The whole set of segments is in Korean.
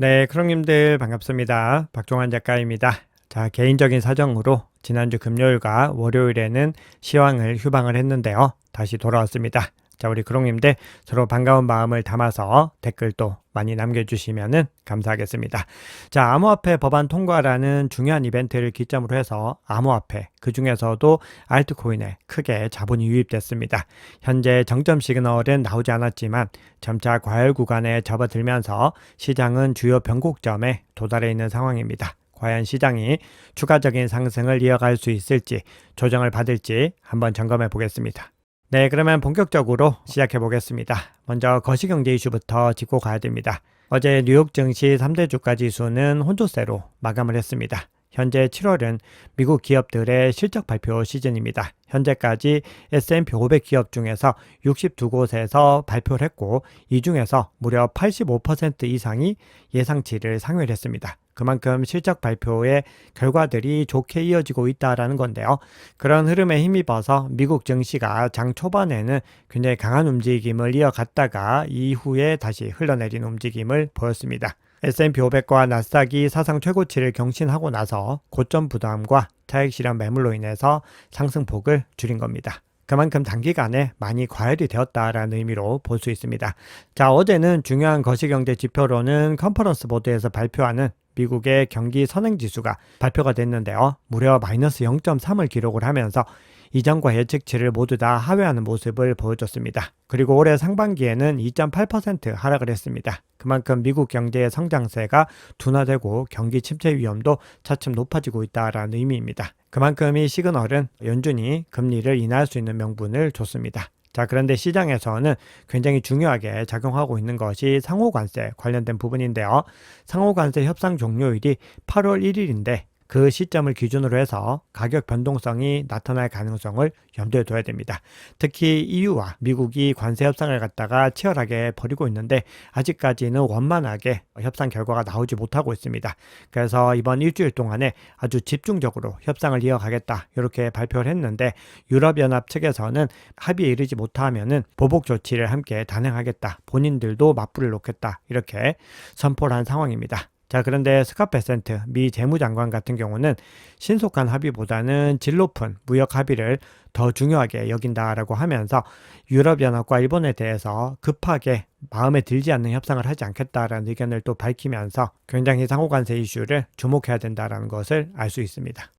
네, 크롱님들 반갑습니다. 박종환 작가입니다. 자, 개인적인 사정으로 지난주 금요일과 월요일에는 시황을 휴방을 했는데요. 다시 돌아왔습니다. 자, 우리 크롱님들 서로 반가운 마음을 담아서 댓글도 많이 남겨주시면 감사하겠습니다. 자, 암호화폐 법안 통과라는 중요한 이벤트를 기점으로 해서 암호화폐, 그 중에서도 알트코인에 크게 자본이 유입됐습니다. 현재 정점 시그널은 나오지 않았지만 점차 과열 구간에 접어들면서 시장은 주요 변곡점에 도달해 있는 상황입니다. 과연 시장이 추가적인 상승을 이어갈 수 있을지 조정을 받을지 한번 점검해 보겠습니다. 네, 그러면 본격적으로 시작해 보겠습니다. 먼저 거시경제 이슈부터 짚고 가야 됩니다. 어제 뉴욕 증시 3대 주가 지수는 혼조세로 마감을 했습니다. 현재 7월은 미국 기업들의 실적 발표 시즌입니다. 현재까지 S&P 500 기업 중에서 62곳에서 발표를 했고 이 중에서 무려 85% 이상이 예상치를 상회했습니다. 그만큼 실적 발표의 결과들이 좋게 이어지고 있다라는 건데요. 그런 흐름에 힘입어서 미국 증시가 장 초반에는 굉장히 강한 움직임을 이어갔다가 이후에 다시 흘러내린 움직임을 보였습니다. S&P 500과 나스닥이 사상 최고치를 경신하고 나서 고점 부담과 차익 실현 매물로 인해서 상승폭을 줄인 겁니다. 그만큼 단기간에 많이 과열이 되었다라는 의미로 볼 수 있습니다. 자, 어제는 중요한 거시경제 지표로는 컨퍼런스 보드에서 발표하는 미국의 경기 선행 지수가 발표가 됐는데요. 무려 마이너스 0.3을 기록을 하면서 이전과 예측치를 모두 다 하회하는 모습을 보여줬습니다. 그리고 올해 상반기에는 2.8% 하락을 했습니다. 그만큼 미국 경제의 성장세가 둔화되고 경기 침체 위험도 차츰 높아지고 있다라는 의미입니다. 그만큼 이 시그널은 연준이 금리를 인하할 수 있는 명분을 줬습니다. 자, 그런데 시장에서는 굉장히 중요하게 작용하고 있는 것이 상호관세 관련된 부분인데요. 상호관세 협상 종료일이 8월 1일인데 그 시점을 기준으로 해서 가격 변동성이 나타날 가능성을 염두에 둬야 됩니다. 특히 EU와 미국이 관세 협상을 갖다가 치열하게 벌이고 있는데 아직까지는 원만하게 협상 결과가 나오지 못하고 있습니다. 그래서 이번 일주일 동안에 아주 집중적으로 협상을 이어가겠다 이렇게 발표를 했는데 유럽연합 측에서는 합의에 이르지 못하면은 보복 조치를 함께 단행하겠다. 본인들도 맞불을 놓겠다. 이렇게 선포를 한 상황입니다. 자, 그런데 스캇 베센트 미 재무장관 같은 경우는 신속한 합의보다는 질 높은 무역 합의를 더 중요하게 여긴다라고 하면서 유럽연합과 일본에 대해서 급하게 마음에 들지 않는 협상을 하지 않겠다라는 의견을 또 밝히면서 굉장히 상호관세 이슈를 주목해야 된다라는 것을 알 수 있습니다.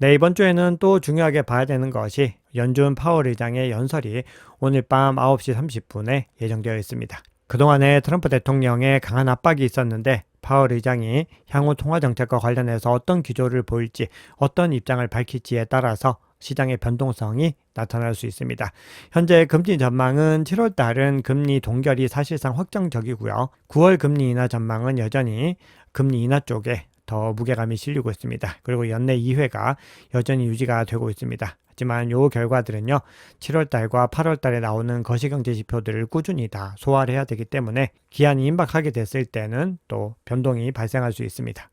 네, 이번 주에는 또 중요하게 봐야 되는 것이 연준 파월 의장의 연설이 오늘 밤 9시 30분에 예정되어 있습니다. 그동안에 트럼프 대통령의 강한 압박이 있었는데 파월 의장이 향후 통화 정책과 관련해서 어떤 기조를 보일지 어떤 입장을 밝힐지에 따라서 시장의 변동성이 나타날 수 있습니다. 현재 금리 전망은 7월 달은 금리 동결이 사실상 확정적이고요. 9월 금리 인하 전망은 여전히 금리 인하 쪽에 더 무게감이 실리고 있습니다. 그리고 연내 2회가 여전히 유지가 되고 있습니다. 하지만 요 결과들은요. 7월 달과 8월 달에 나오는 거시경제 지표들을 꾸준히 다 소화를 해야 되기 때문에 기한이 임박하게 됐을 때는 또 변동이 발생할 수 있습니다.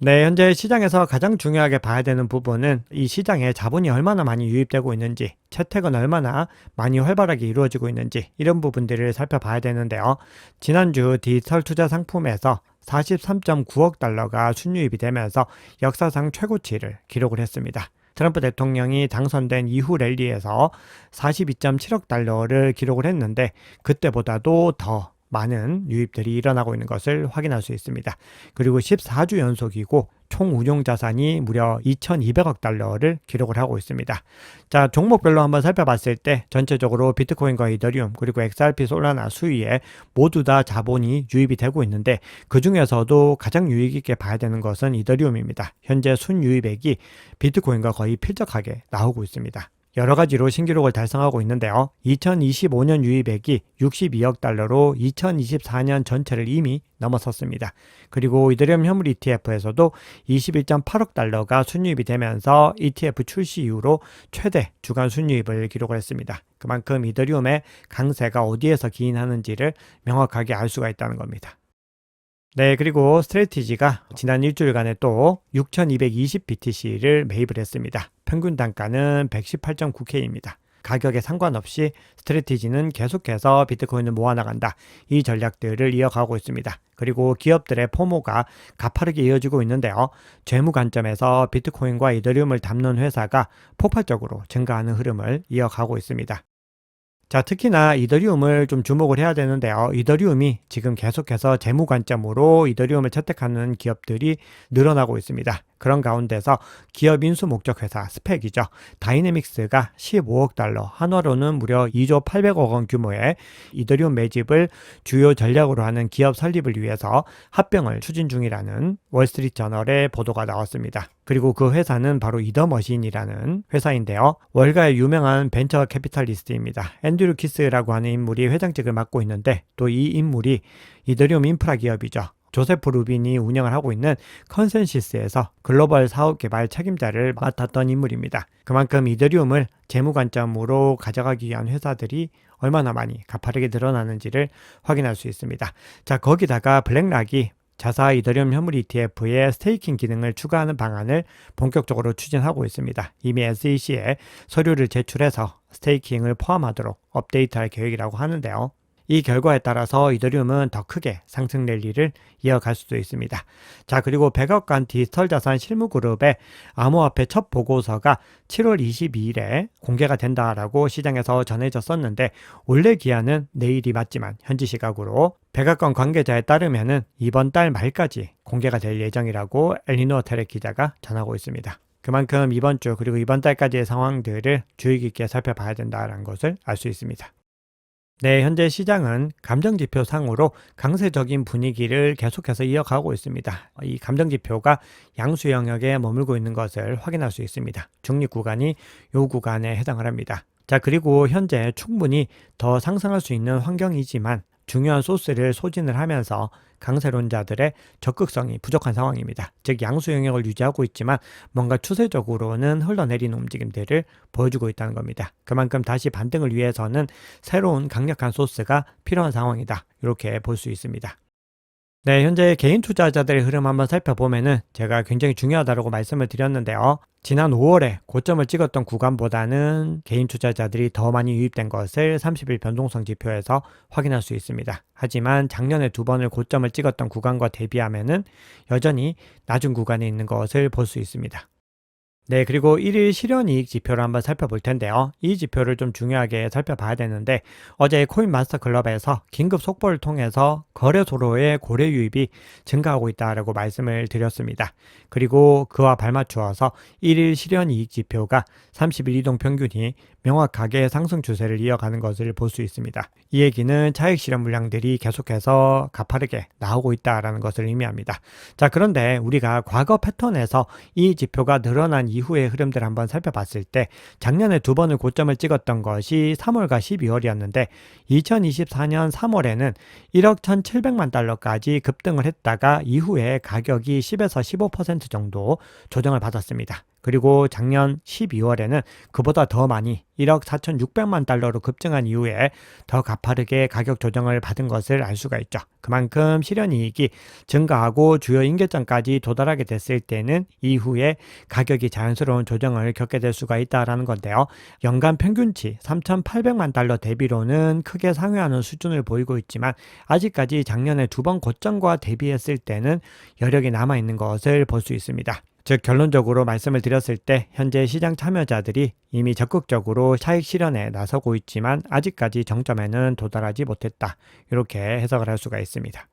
네, 현재 시장에서 가장 중요하게 봐야 되는 부분은 이 시장에 자본이 얼마나 많이 유입되고 있는지, 채택은 얼마나 많이 활발하게 이루어지고 있는지 이런 부분들을 살펴봐야 되는데요. 지난주 디지털 투자 상품에서 43.9억 달러가 순유입이 되면서 역사상 최고치를 기록을 했습니다. 트럼프 대통령이 당선된 이후 랠리에서 42.7억 달러를 기록을 했는데 그때보다도 더 많은 유입들이 일어나고 있는 것을 확인할 수 있습니다. 그리고 14주 연속이고 총 운용 자산이 무려 2,200억 달러를 기록을 하고 있습니다. 자, 종목별로 한번 살펴봤을 때 전체적으로 비트코인과 이더리움 그리고 XRP 솔라나 수위에 모두 다 자본이 유입이 되고 있는데 그 중에서도 가장 유익 있게 봐야 되는 것은 이더리움입니다. 현재 순유입액이 비트코인과 거의 필적하게 나오고 있습니다. 여러 가지로 신기록을 달성하고 있는데요. 2025년 유입액이 62억 달러로 2024년 전체를 이미 넘어섰습니다. 그리고 이더리움 현물 ETF에서도 21.8억 달러가 순유입이 되면서 ETF 출시 이후로 최대 주간 순유입을 기록을 했습니다. 그만큼 이더리움의 강세가 어디에서 기인하는지를 명확하게 알 수가 있다는 겁니다. 네, 그리고 스트레티지가 지난 일주일간에 또 6,220 BTC를 매입을 했습니다. 평균 단가는 118.9K입니다. 가격에 상관없이 스트레티지는 계속해서 비트코인을 모아나간다. 이 전략들을 이어가고 있습니다. 그리고 기업들의 포모가 가파르게 이어지고 있는데요. 재무 관점에서 비트코인과 이더리움을 담는 회사가 폭발적으로 증가하는 흐름을 이어가고 있습니다. 자, 특히나 이더리움을 좀 주목을 해야 되는데요. 이더리움이 지금 계속해서 재무 관점으로 이더리움을 채택하는 기업들이 늘어나고 있습니다. 그런 가운데서 기업 인수 목적 회사 스펙이죠. 다이내믹스가 15억 달러, 한화로는 무려 2조 800억 원 규모의 이더리움 매집을 주요 전략으로 하는 기업 설립을 위해서 합병을 추진 중이라는 월스트리트 저널의 보도가 나왔습니다. 그리고 그 회사는 바로 이더머신이라는 회사인데요. 월가의 유명한 벤처 캐피탈리스트입니다. 앤드류 키스라고 하는 인물이 회장직을 맡고 있는데 또 이 인물이 이더리움 인프라 기업이죠. 조세프 루빈이 운영을 하고 있는 컨센시스에서 글로벌 사업 개발 책임자를 맡았던 인물입니다. 그만큼 이더리움을 재무 관점으로 가져가기 위한 회사들이 얼마나 많이 가파르게 늘어나는지를 확인할 수 있습니다. 자, 거기다가 블랙락이 자사 이더리움 현물 ETF에 스테이킹 기능을 추가하는 방안을 본격적으로 추진하고 있습니다. 이미 SEC에 서류를 제출해서 스테이킹을 포함하도록 업데이트할 계획이라고 하는데요. 이 결과에 따라서 이더리움은 더 크게 상승 랠리를 이어갈 수도 있습니다. 자, 그리고 백악관 디지털 자산 실무 그룹의 암호화폐 첫 보고서가 7월 22일에 공개가 된다라고 시장에서 전해졌었는데 원래 기한은 내일이 맞지만 현지 시각으로 백악관 관계자에 따르면은 이번 달 말까지 공개가 될 예정이라고 엘리노 테렉 기자가 전하고 있습니다. 그만큼 이번 주 그리고 이번 달까지의 상황들을 주의 깊게 살펴봐야 된다는 것을 알 수 있습니다. 네, 현재 시장은 감정지표 상으로 강세적인 분위기를 계속해서 이어가고 있습니다. 이 감정지표가 양수 영역에 머물고 있는 것을 확인할 수 있습니다. 중립 구간이 요 구간에 해당을 합니다. 자, 그리고 현재 충분히 더 상승할 수 있는 환경이지만 중요한 소스를 소진을 하면서 강세론자들의 적극성이 부족한 상황입니다. 즉 양수 영역을 유지하고 있지만 뭔가 추세적으로는 흘러내리는 움직임들을 보여주고 있다는 겁니다. 그만큼 다시 반등을 위해서는 새로운 강력한 소스가 필요한 상황이다. 이렇게 볼 수 있습니다. 네, 현재 개인 투자자들의 흐름 한번 살펴보면은 제가 굉장히 중요하다고 말씀을 드렸는데요. 지난 5월에 고점을 찍었던 구간보다는 개인 투자자들이 더 많이 유입된 것을 30일 변동성 지표에서 확인할 수 있습니다. 하지만 작년에 두 번을 고점을 찍었던 구간과 대비하면은 여전히 낮은 구간에 있는 것을 볼 수 있습니다. 네, 그리고 1일 실현이익 지표를 한번 살펴볼 텐데요. 이 지표를 좀 중요하게 살펴봐야 되는데 어제 코인 마스터 클럽에서 긴급 속보를 통해서 거래소로의 고래 유입이 증가하고 있다라고 말씀을 드렸습니다. 그리고 그와 발맞추어서 1일 실현이익 지표가 30일 이동 평균이 명확하게 상승 추세를 이어가는 것을 볼 수 있습니다. 이 얘기는 차익 실현 물량들이 계속해서 가파르게 나오고 있다라는 것을 의미합니다. 자, 그런데 우리가 과거 패턴에서 이 지표가 늘어난 이후의 흐름들을 한번 살펴봤을 때 작년에 두 번을 고점을 찍었던 것이 3월과 12월이었는데 2024년 3월에는 1억 1,700만 달러까지 급등을 했다가 이후에 가격이 10에서 15% 정도 조정을 받았습니다. 그리고 작년 12월에는 그보다 더 많이 1억 4,600만 달러로 급증한 이후에 더 가파르게 가격 조정을 받은 것을 알 수가 있죠. 그만큼 실현이익이 증가하고 주요 인계점까지 도달하게 됐을 때는 이후에 가격이 자연스러운 조정을 겪게 될 수가 있다라는 건데요. 연간 평균치 3,800만 달러 대비로는 크게 상회하는 수준을 보이고 있지만 아직까지 작년에 두 번 고점과 대비했을 때는 여력이 남아 있는 것을 볼 수 있습니다. 즉 결론적으로 말씀을 드렸을 때 현재 시장 참여자들이 이미 적극적으로 차익 실현에 나서고 있지만 아직까지 정점에는 도달하지 못했다. 이렇게 해석을 할 수가 있습니다.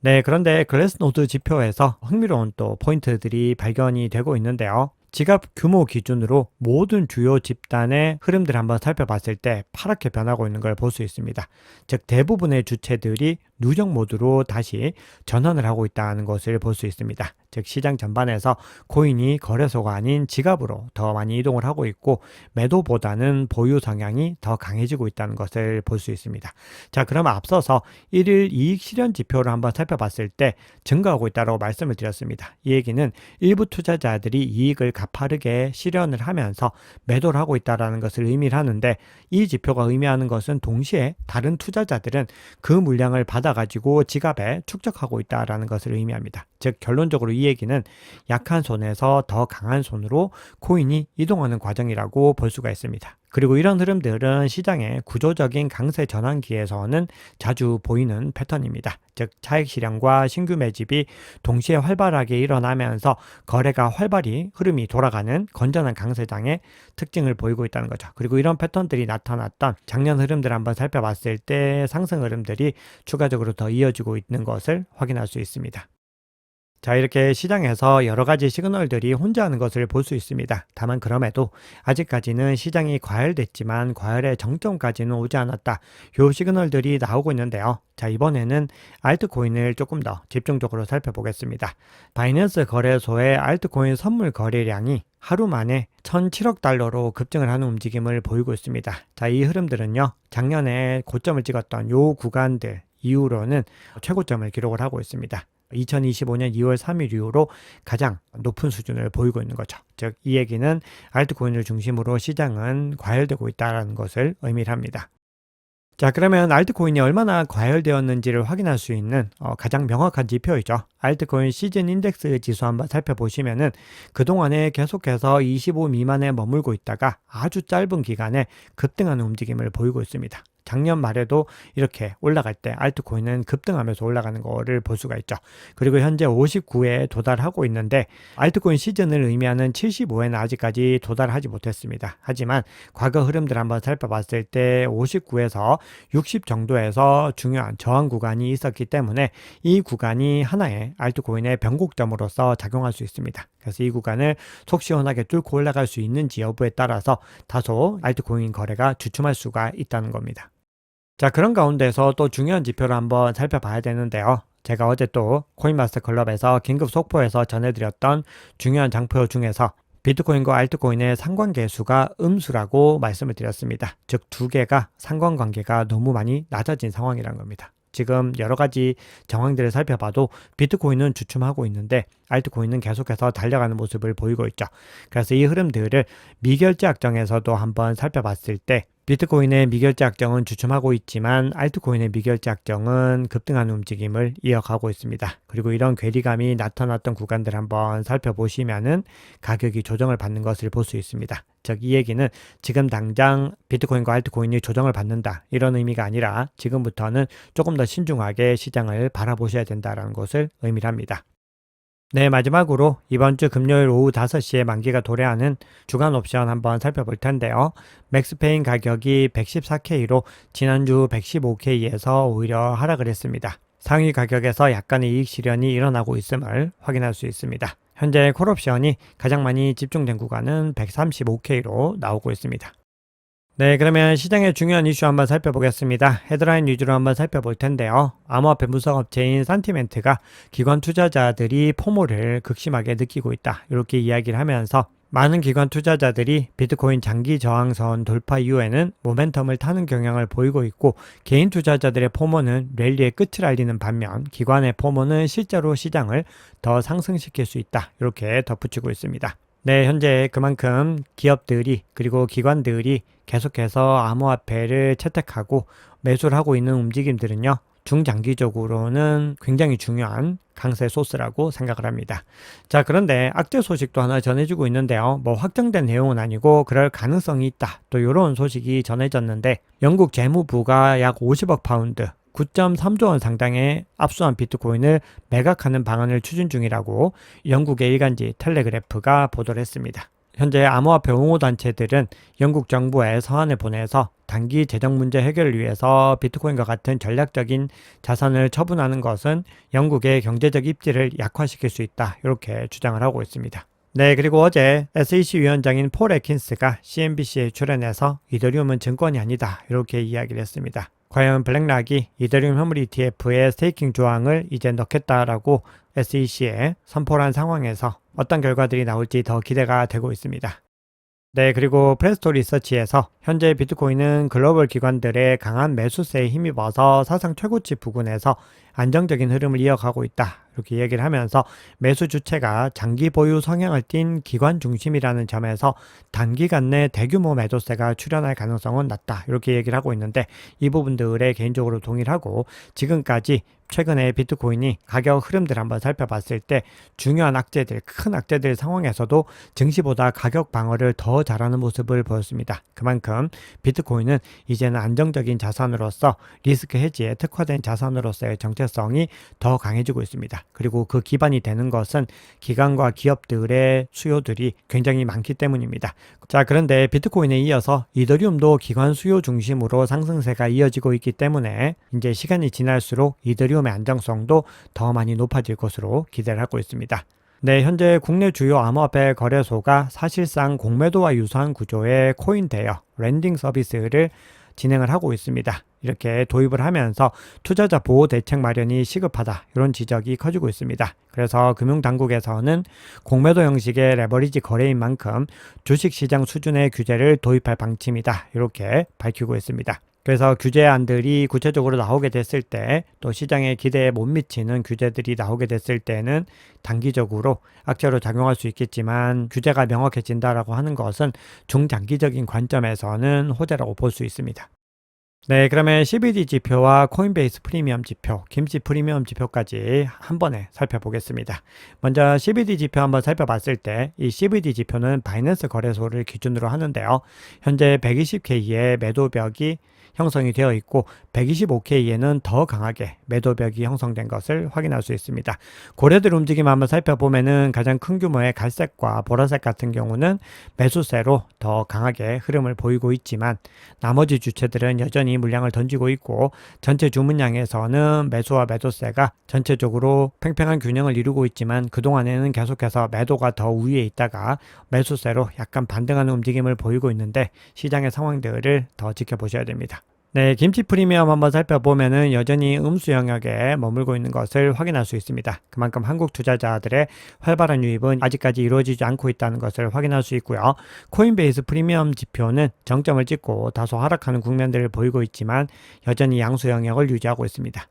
네, 그런데 글래스노드 지표에서 흥미로운 또 포인트들이 발견이 되고 있는데요. 지갑 규모 기준으로 모든 주요 집단의 흐름들을 한번 살펴봤을 때 파랗게 변하고 있는 걸 볼 수 있습니다. 즉 대부분의 주체들이 누적 모드로 다시 전환을 하고 있다는 것을 볼 수 있습니다. 즉 시장 전반에서 코인이 거래소가 아닌 지갑으로 더 많이 이동을 하고 있고 매도보다는 보유 성향이 더 강해지고 있다는 것을 볼 수 있습니다. 자, 그럼 앞서서 1일 이익 실현 지표를 한번 살펴봤을 때 증가하고 있다고 말씀을 드렸습니다. 이 얘기는 일부 투자자들이 이익을 가파르게 실현을 하면서 매도를 하고 있다는 것을 의미를 하는데 이 지표가 의미하는 것은 동시에 다른 투자자들은 그 물량을 받아 가지고 지갑에 축적하고 있다는 것을 의미합니다. 즉 결론적으로 이 얘기는 약한 손에서 더 강한 손으로 코인이 이동하는 과정이라고 볼 수가 있습니다. 그리고 이런 흐름들은 시장의 구조적인 강세 전환기에서는 자주 보이는 패턴입니다. 즉 차익 실현과 신규 매집이 동시에 활발하게 일어나면서 거래가 활발히 흐름이 돌아가는 건전한 강세장의 특징을 보이고 있다는 거죠. 그리고 이런 패턴들이 나타났던 작년 흐름들 한번 살펴봤을 때 상승 흐름들이 추가적으로 더 이어지고 있는 것을 확인할 수 있습니다. 자, 이렇게 시장에서 여러 가지 시그널들이 혼자하는 것을 볼 수 있습니다. 다만 그럼에도 아직까지는 시장이 과열됐지만 과열의 정점까지는 오지 않았다. 요 시그널들이 나오고 있는데요. 자, 이번에는 알트코인을 조금 더 집중적으로 살펴보겠습니다. 바이낸스 거래소의 알트코인 선물 거래량이 하루 만에 1,007억 달러로 급증을 하는 움직임을 보이고 있습니다. 자, 이 흐름들은요. 작년에 고점을 찍었던 요 구간들 이후로는 최고점을 기록을 하고 있습니다. 2025년 2월 3일 이후로 가장 높은 수준을 보이고 있는 거죠. 즉, 이 얘기는 알트코인을 중심으로 시장은 과열되고 있다는 것을 의미를 합니다. 자, 그러면 알트코인이 얼마나 과열되었는지를 확인할 수 있는 어, 가장 명확한 지표이죠. 알트코인 시즌 인덱스 지수 한번 살펴보시면은 그동안에 계속해서 25 미만에 머물고 있다가 아주 짧은 기간에 급등하는 움직임을 보이고 있습니다. 작년 말에도 이렇게 올라갈 때 알트코인은 급등하면서 올라가는 거를 볼 수가 있죠. 그리고 현재 59에 도달하고 있는데 알트코인 시즌을 의미하는 75에는 아직까지 도달하지 못했습니다. 하지만 과거 흐름들 한번 살펴봤을 때 59에서 60 정도에서 중요한 저항 구간이 있었기 때문에 이 구간이 하나의 알트코인의 변곡점으로서 작용할 수 있습니다. 그래서 이 구간을 속 시원하게 뚫고 올라갈 수 있는지 여부에 따라서 다소 알트코인 거래가 주춤할 수가 있다는 겁니다. 자, 그런 가운데서 또 중요한 지표를 한번 살펴봐야 되는데요. 제가 어제 또 코인마스터 클럽에서 긴급 속보에서 전해드렸던 중요한 장표 중에서 비트코인과 알트코인의 상관계수가 음수라고 말씀을 드렸습니다. 즉, 두 개가 상관관계가 너무 많이 낮아진 상황이란 겁니다. 지금 여러 가지 정황들을 살펴봐도 비트코인은 주춤하고 있는데 알트코인은 계속해서 달려가는 모습을 보이고 있죠. 그래서 이 흐름들을 미결제 악정에서도 한번 살펴봤을 때 비트코인의 미결제 악정은 주춤하고 있지만 알트코인의 미결제 악정은 급등하는 움직임을 이어가고 있습니다. 그리고 이런 괴리감이 나타났던 구간들 한번 살펴보시면은 가격이 조정을 받는 것을 볼 수 있습니다. 즉, 이 얘기는 지금 당장 비트코인과 알트코인이 조정을 받는다. 이런 의미가 아니라 지금부터는 조금 더 신중하게 시장을 바라보셔야 된다는 것을 의미를 합니다. 네, 마지막으로 이번 주 금요일 오후 5시에 만기가 도래하는 주간 옵션 한번 살펴볼 텐데요. 맥스페인 가격이 114K로 지난주 115K에서 오히려 하락을 했습니다. 상위 가격에서 약간의 이익 실현이 일어나고 있음을 확인할 수 있습니다. 현재 콜옵션이 가장 많이 집중된 구간은 135K로 나오고 있습니다. 네, 그러면 시장의 중요한 이슈 한번 살펴보겠습니다. 헤드라인 위주로 한번 살펴볼 텐데요. 암호화폐 무역업체인 산티멘트가 기관 투자자들이 포모를 극심하게 느끼고 있다. 이렇게 이야기를 하면서 많은 기관 투자자들이 비트코인 장기 저항선 돌파 이후에는 모멘텀을 타는 경향을 보이고 있고 개인 투자자들의 포모는 랠리의 끝을 알리는 반면 기관의 포모는 실제로 시장을 더 상승시킬 수 있다. 이렇게 덧붙이고 있습니다. 네, 현재 그만큼 기업들이 그리고 기관들이 계속해서 암호화폐를 채택하고 매수를 하고 있는 움직임들은요. 중장기적으로는 굉장히 중요한 강세 소스라고 생각을 합니다. 자, 그런데 악재 소식도 하나 전해지고 있는데요. 뭐 확정된 내용은 아니고 그럴 가능성이 있다. 또 이런 소식이 전해졌는데 영국 재무부가 약 50억 파운드 9.3조 원 상당의 압수한 비트코인을 매각하는 방안을 추진 중이라고 영국의 일간지 텔레그래프가 보도를 했습니다. 현재 암호화폐 옹호단체들은 영국 정부에 서한을 보내서 단기 재정 문제 해결을 위해서 비트코인과 같은 전략적인 자산을 처분하는 것은 영국의 경제적 입지를 약화시킬 수 있다. 이렇게 주장을 하고 있습니다. 네, 그리고 어제 SEC 위원장인 폴 에킨스가 CNBC에 출연해서 이더리움은 증권이 아니다. 이렇게 이야기를 했습니다. 과연 블랙락이 이더리움 화물 ETF의 스테이킹 조항을 이제 넣겠다라고 SEC에 선포를 한 상황에서 어떤 결과들이 나올지 더 기대가 되고 있습니다. 네, 그리고 프레스토 리서치에서 현재 비트코인은 글로벌 기관들의 강한 매수세에 힘입어서 사상 최고치 부근에서 안정적인 흐름을 이어가고 있다. 이렇게 얘기를 하면서 매수 주체가 장기 보유 성향을 띤 기관 중심이라는 점에서 단기간 내 대규모 매도세가 출현할 가능성은 낮다. 이렇게 얘기를 하고 있는데 이 부분들에 개인적으로 동의하고 지금까지 최근에 비트코인이 가격 흐름들 한번 살펴봤을 때 중요한 악재들, 큰 악재들 상황에서도 증시보다 가격 방어를 더 잘하는 모습을 보였습니다. 그만큼 비트코인은 이제는 안정적인 자산으로서 리스크 해지에 특화된 자산으로서의 정 체성이 더 강해지고 있습니다. 그리고 그 기반이 되는 것은 기관과 기업들의 수요들이 굉장히 많기 때문입니다. 자, 그런데 비트코인에 이어서 이더리움도 기관 수요 중심으로 상승세가 이어지고 있기 때문에 이제 시간이 지날수록 이더리움 위험의 안정성도 더 많이 높아질 것으로 기대를 하고 있습니다. 네, 현재 국내 주요 암호화폐 거래소가 사실상 공매도와 유사한 구조의 코인 대여, 랜딩 서비스를 진행을 하고 있습니다. 이렇게 도입을 하면서 투자자 보호 대책 마련이 시급하다 이런 지적이 커지고 있습니다. 그래서 금융당국에서는 공매도 형식의 레버리지 거래인 만큼 주식시장 수준의 규제를 도입할 방침이다 이렇게 밝히고 있습니다. 그래서 규제안들이 구체적으로 나오게 됐을 때 또 시장의 기대에 못 미치는 규제들이 나오게 됐을 때는 단기적으로 악재로 작용할 수 있겠지만 규제가 명확해진다라고 하는 것은 중장기적인 관점에서는 호재라고 볼 수 있습니다. 네, 그러면 CBD 지표와 코인베이스 프리미엄 지표, 김치 프리미엄 지표까지 한 번에 살펴보겠습니다. 먼저 CBD 지표 한번 살펴봤을 때 이 CBD 지표는 바이낸스 거래소를 기준으로 하는데요. 현재 120K의 매도벽이 형성이 되어 있고 125K에는 더 강하게 매도벽이 형성된 것을 확인할 수 있습니다. 고래들 움직임 한번 살펴보면은 가장 큰 규모의 갈색과 보라색 같은 경우는 매수세로 더 강하게 흐름을 보이고 있지만 나머지 주체들은 여전히 물량을 던지고 있고 전체 주문량에서는 매수와 매도세가 전체적으로 팽팽한 균형을 이루고 있지만 그동안에는 계속해서 매도가 더 위에 있다가 매수세로 약간 반등하는 움직임을 보이고 있는데 시장의 상황들을 더 지켜보셔야 됩니다. 네, 김치 프리미엄 한번 살펴보면은 여전히 음수 영역에 머물고 있는 것을 확인할 수 있습니다. 그만큼 한국 투자자들의 활발한 유입은 아직까지 이루어지지 않고 있다는 것을 확인할 수 있고요. 코인베이스 프리미엄 지표는 정점을 찍고 다소 하락하는 국면들을 보이고 있지만 여전히 양수 영역을 유지하고 있습니다.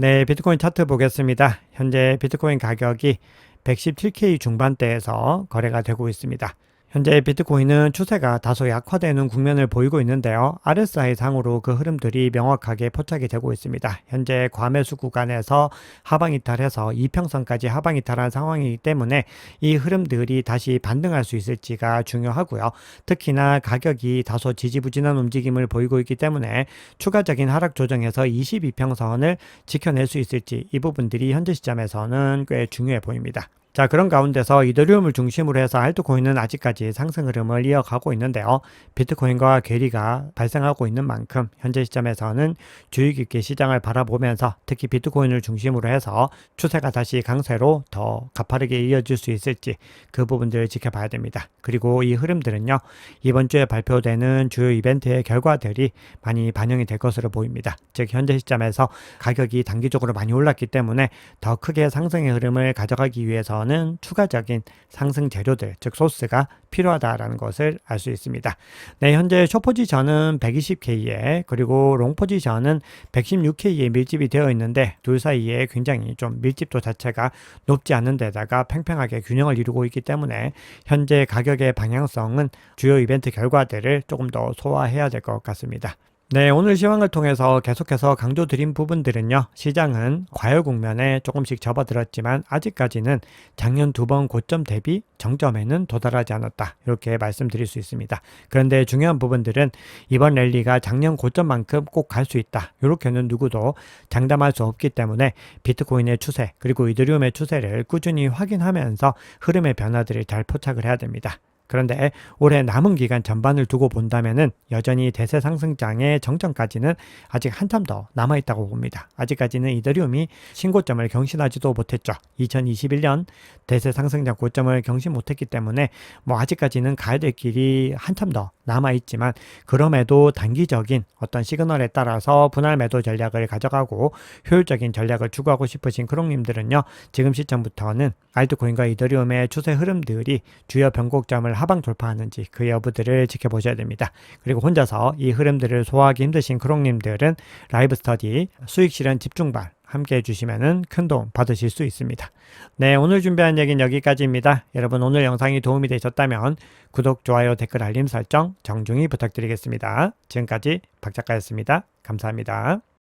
네, 비트코인 차트 보겠습니다. 현재 비트코인 가격이 117K 중반대에서 거래가 되고 있습니다. 현재 비트코인은 추세가 다소 약화되는 국면을 보이고 있는데요. RSI 상으로 그 흐름들이 명확하게 포착이 되고 있습니다. 현재 과매수 구간에서 하방 이탈해서 이평선까지 하방 이탈한 상황이기 때문에 이 흐름들이 다시 반등할 수 있을지가 중요하고요. 특히나 가격이 다소 지지부진한 움직임을 보이고 있기 때문에 추가적인 하락 조정에서 22평선을 지켜낼 수 있을지 이 부분들이 현재 시점에서는 꽤 중요해 보입니다. 자, 그런 가운데서 이더리움을 중심으로 해서 알트코인은 아직까지 상승 흐름을 이어가고 있는데요. 비트코인과 괴리가 발생하고 있는 만큼 현재 시점에서는 주의 깊게 시장을 바라보면서 특히 비트코인을 중심으로 해서 추세가 다시 강세로 더 가파르게 이어질 수 있을지 그 부분들을 지켜봐야 됩니다. 그리고 이 흐름들은요. 이번 주에 발표되는 주요 이벤트의 결과들이 많이 반영이 될 것으로 보입니다. 즉 현재 시점에서 가격이 단기적으로 많이 올랐기 때문에 더 크게 상승의 흐름을 가져가기 위해서는 위해서는 추가적인 상승 재료들, 즉 소스가 필요하다라는 것을 알 수 있습니다. 네, 현재 쇼포지션은 120K에 그리고 롱 포지션은 116K에 밀집이 되어 있는데 둘 사이에 굉장히 좀 밀집도 자체가 높지 않은 데다가 팽팽하게 균형을 이루고 있기 때문에 현재 가격의 방향성은 주요 이벤트 결과들을 조금 더 소화해야 될 것 같습니다. 네, 오늘 시황을 통해서 계속해서 강조드린 부분들은요, 시장은 과열 국면에 조금씩 접어들었지만 아직까지는 작년 두 번 고점 대비 정점에는 도달하지 않았다. 이렇게 말씀드릴 수 있습니다. 그런데 중요한 부분들은 이번 랠리가 작년 고점만큼 꼭 갈 수 있다. 이렇게는 누구도 장담할 수 없기 때문에 비트코인의 추세, 그리고 이더리움의 추세를 꾸준히 확인하면서 흐름의 변화들을 잘 포착을 해야 됩니다. 그런데 올해 남은 기간 전반을 두고 본다면은 여전히 대세 상승장의 정점까지는 아직 한참 더 남아 있다고 봅니다. 아직까지는 이더리움이 신고점을 경신하지도 못했죠. 2021년 대세 상승장 고점을 경신 못했기 때문에 뭐 아직까지는 가야 될 길이 한참 더 남아 있지만 그럼에도 단기적인 어떤 시그널에 따라서 분할 매도 전략을 가져가고 효율적인 전략을 추구하고 싶으신 크롱님들은요 지금 시점부터는 알트코인과 이더리움의 추세 흐름들이 주요 변곡점을 하방 돌파하는지 그 여부들을 지켜보셔야 됩니다. 그리고 혼자서 이 흐름들을 소화하기 힘드신 크롱님들은 라이브 스터디 수익 실현 집중반 함께 해주시면 큰 도움 받으실 수 있습니다. 네, 오늘 준비한 얘기는 여기까지입니다. 여러분 오늘 영상이 도움이 되셨다면 구독, 좋아요, 댓글, 알림 설정 정중히 부탁드리겠습니다. 지금까지 박 작가였습니다. 감사합니다.